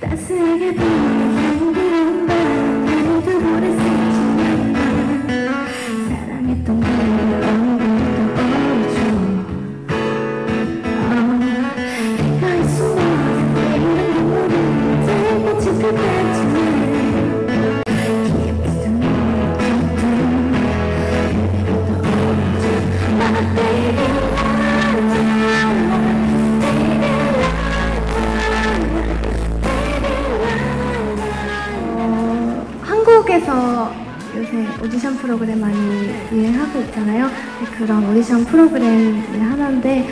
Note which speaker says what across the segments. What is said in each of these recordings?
Speaker 1: 따스 한국에서 요새 오디션 프로그램 많이 유행하고 있잖아요. 네, 그런 오디션 프로그램 중에 하나인데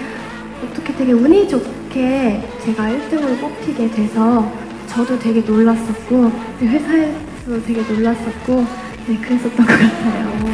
Speaker 1: 어떻게 되게 운이 좋게 제가 1등으로 뽑히게 돼서 저도 되게 놀랐었고 네, 회사에서도 되게 놀랐었고 네, 그랬었던 것 같아요.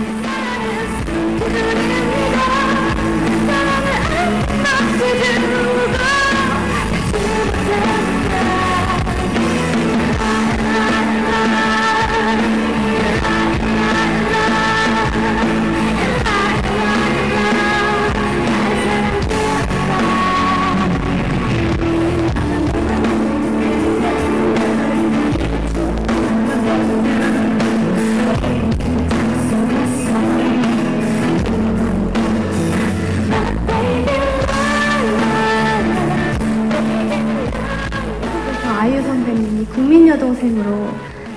Speaker 1: 선배님이 국민 여동생으로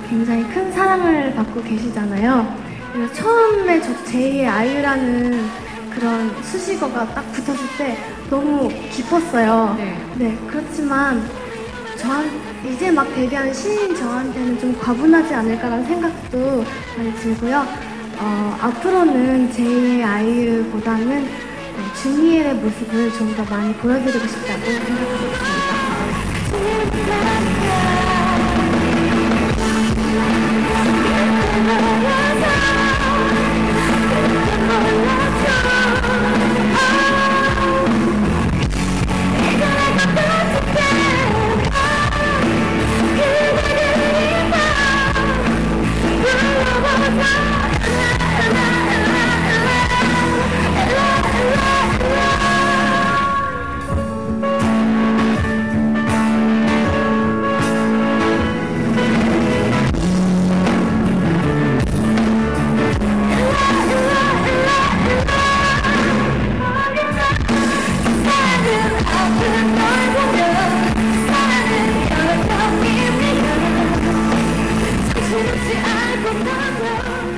Speaker 1: 굉장히 큰 사랑을 받고 계시잖아요. 그래서 처음에 저 제2의 아이유라는 그런 수식어가 딱 붙었을 때 너무 기뻤어요.
Speaker 2: 네.
Speaker 1: 그렇지만 저한 이제 막 데뷔한 신인 저한테는 좀 과분하지 않을까라는 생각도 많이 들고요. 어, 앞으로는 제2의 아이유보다는 네, 준이엘의 모습을 좀 더 많이 보여드리고 싶다고 생각하고 있습니다.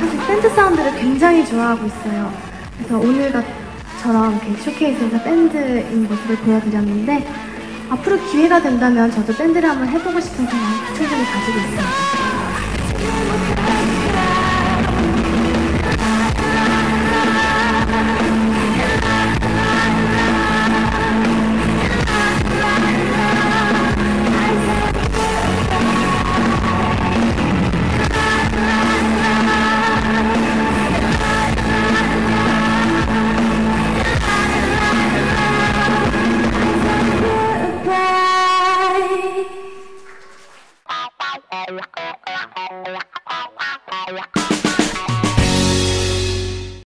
Speaker 1: 사실 밴드 사운드를 굉장히 좋아하고 있어요. 그래서 오늘처럼 쇼케이스에서 밴드인 모습을 보여드렸는데 앞으로 기회가 된다면 저도 밴드를 한번 해보고 싶은 생각 충분히 가지고 있습니다.